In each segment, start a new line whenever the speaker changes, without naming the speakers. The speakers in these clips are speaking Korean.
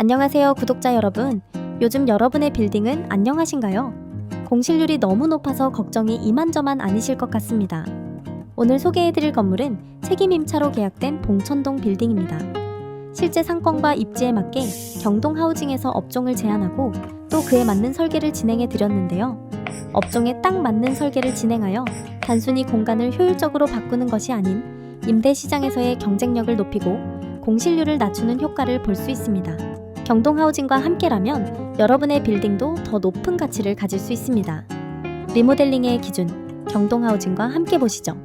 안녕하세요, 구독자 여러분. 요즘 여러분의 빌딩은 안녕하신가요? 공실률이 너무 높아서 걱정이 이만저만 아니실 것 같습니다. 오늘 소개해드릴 건물은 책임 임차로 계약된 봉천동 빌딩입니다. 실제 상권과 입지에 맞게 경동 하우징에서 업종을 제안하고 또 그에 맞는 설계를 진행해 드렸는데요. 업종에 딱 맞는 설계를 진행하여 단순히 공간을 효율적으로 바꾸는 것이 아닌 임대 시장에서의 경쟁력을 높이고 공실률을 낮추는 효과를 볼 수 있습니다. 경동하우징과 함께라면 여러분의 빌딩도 더 높은 가치를 가질 수 있습니다. 리모델링의 기준, 경동하우징과 함께 보시죠.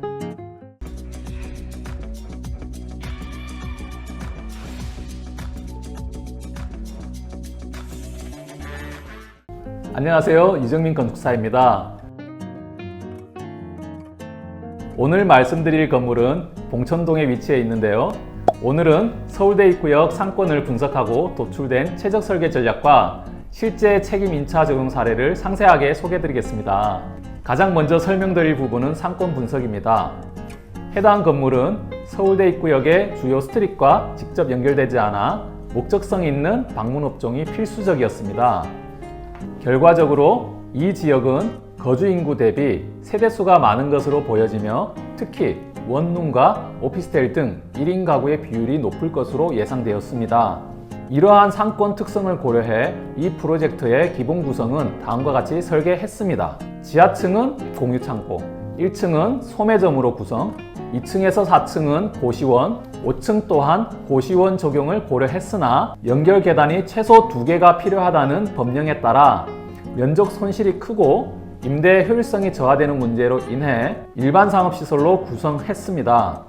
안녕하세요. 이정민 건축사입니다. 오늘 말씀드릴 건물은 봉천동에 위치해 있는데요. 오늘은 서울대 입구역 상권을 분석하고 도출된 최적 설계 전략과 실제 책임 인차 적용 사례를 상세하게 소개해 드리겠습니다. 가장 먼저 설명드릴 부분은 상권 분석입니다. 해당 건물은 서울대 입구역의 주요 스트릿과 직접 연결되지 않아 목적성 있는 방문 업종이 필수적이었습니다. 결과적으로 이 지역은 거주 인구 대비 세대수가 많은 것으로 보여지며 특히 원룸과 오피스텔 등 1인 가구의 비율이 높을 것으로 예상되었습니다. 이러한 상권 특성을 고려해 이 프로젝트의 기본 구성은 다음과 같이 설계했습니다. 지하층은 공유 창고, 1층은 소매점으로 구성, 2층에서 4층은 고시원, 5층 또한 고시원 적용을 고려했으나 연결 계단이 최소 2개가 필요하다는 법령에 따라 면적 손실이 크고 임대 효율성이 저하되는 문제로 인해 일반 상업시설로 구성했습니다.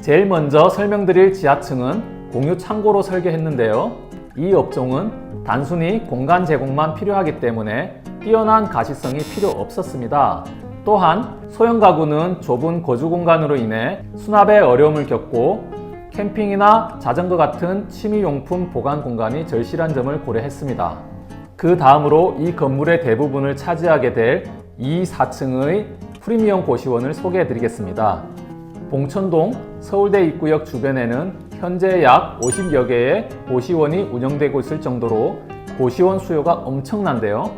제일 먼저 설명드릴 지하층은 공유 창고로 설계했는데요. 이 업종은 단순히 공간 제공만 필요하기 때문에 뛰어난 가시성이 필요 없었습니다. 또한 소형 가구는 좁은 거주 공간으로 인해 수납에 어려움을 겪고 캠핑이나 자전거 같은 취미용품 보관 공간이 절실한 점을 고려했습니다. 그 다음으로 이 건물의 대부분을 차지하게 될 2, 4층의 프리미엄 고시원을 소개해 드리겠습니다. 봉천동 서울대 입구역 주변에는 현재 약 50여 개의 고시원이 운영되고 있을 정도로 고시원 수요가 엄청난데요.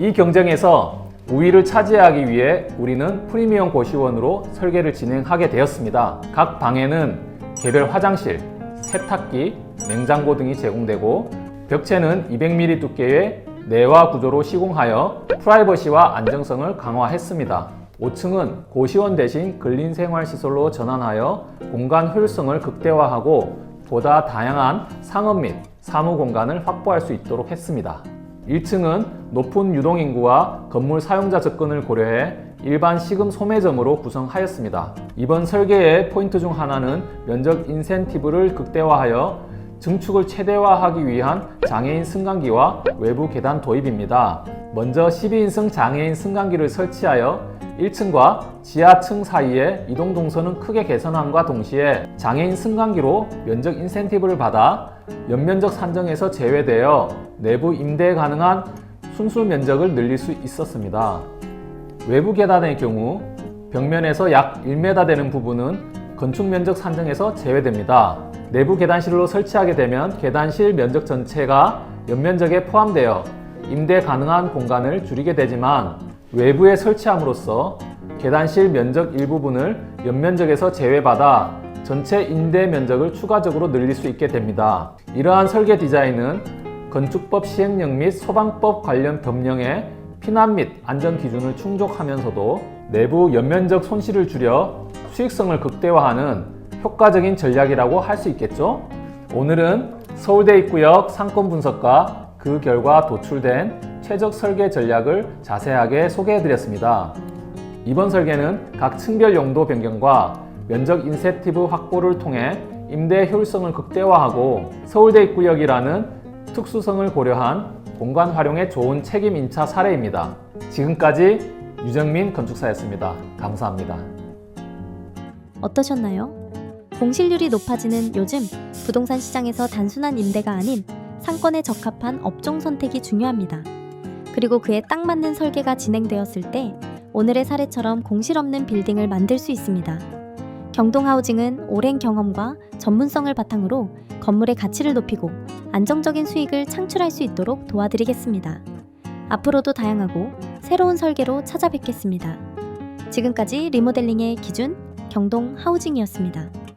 이 경쟁에서 우위를 차지하기 위해 우리는 프리미엄 고시원으로 설계를 진행하게 되었습니다. 각 방에는 개별 화장실, 세탁기, 냉장고 등이 제공되고 벽체는 200mm 두께의 내화 구조로 시공하여 프라이버시와 안정성을 강화했습니다. 5층은 고시원 대신 근린 생활 시설로 전환하여 공간 효율성을 극대화하고 보다 다양한 상업 및 사무 공간을 확보할 수 있도록 했습니다. 1층은 높은 유동인구와 건물 사용자 접근을 고려해 일반 시금 소매점으로 구성하였습니다. 이번 설계의 포인트 중 하나는 면적 인센티브를 극대화하여 증축을 최대화하기 위한 장애인 승강기와 외부 계단 도입입니다. 먼저 12인승 장애인 승강기를 설치하여 1층과 지하층 사이의 이동 동선은 크게 개선함과 동시에 장애인 승강기로 면적 인센티브를 받아 연면적 산정에서 제외되어 내부 임대 가능한 순수 면적을 늘릴 수 있었습니다. 외부 계단의 경우 벽면에서 약 1m 되는 부분은 건축 면적 산정에서 제외됩니다. 내부 계단실로 설치하게 되면 계단실 면적 전체가 연면적에 포함되어 임대 가능한 공간을 줄이게 되지만 외부에 설치함으로써 계단실 면적 일부분을 연면적에서 제외받아 전체 임대 면적을 추가적으로 늘릴 수 있게 됩니다. 이러한 설계 디자인은 건축법 시행령 및 소방법 관련 법령의 피난 및 안전 기준을 충족하면서도 내부 연면적 손실을 줄여 수익성을 극대화하는 효과적인 전략이라고 할 수 있겠죠? 오늘은 서울대 입구역 상권 분석과 그 결과 도출된 최적 설계 전략을 자세하게 소개해 드렸습니다. 이번 설계는 각 층별 용도 변경과 면적 인센티브 확보를 통해 임대 효율성을 극대화하고 서울대 입구역이라는 특수성을 고려한 공간 활용에 좋은 책임 인차 사례입니다. 지금까지 유정민 건축사였습니다. 감사합니다.
어떠셨나요? 공실률이 높아지는 요즘 부동산 시장에서 단순한 임대가 아닌 상권에 적합한 업종 선택이 중요합니다. 그리고 그에 딱 맞는 설계가 진행되었을 때 오늘의 사례처럼 공실 없는 빌딩을 만들 수 있습니다. 경동하우징은 오랜 경험과 전문성을 바탕으로 건물의 가치를 높이고 안정적인 수익을 창출할 수 있도록 도와드리겠습니다. 앞으로도 다양하고 새로운 설계로 찾아뵙겠습니다. 지금까지 리모델링의 기준 경동 하우징이었습니다.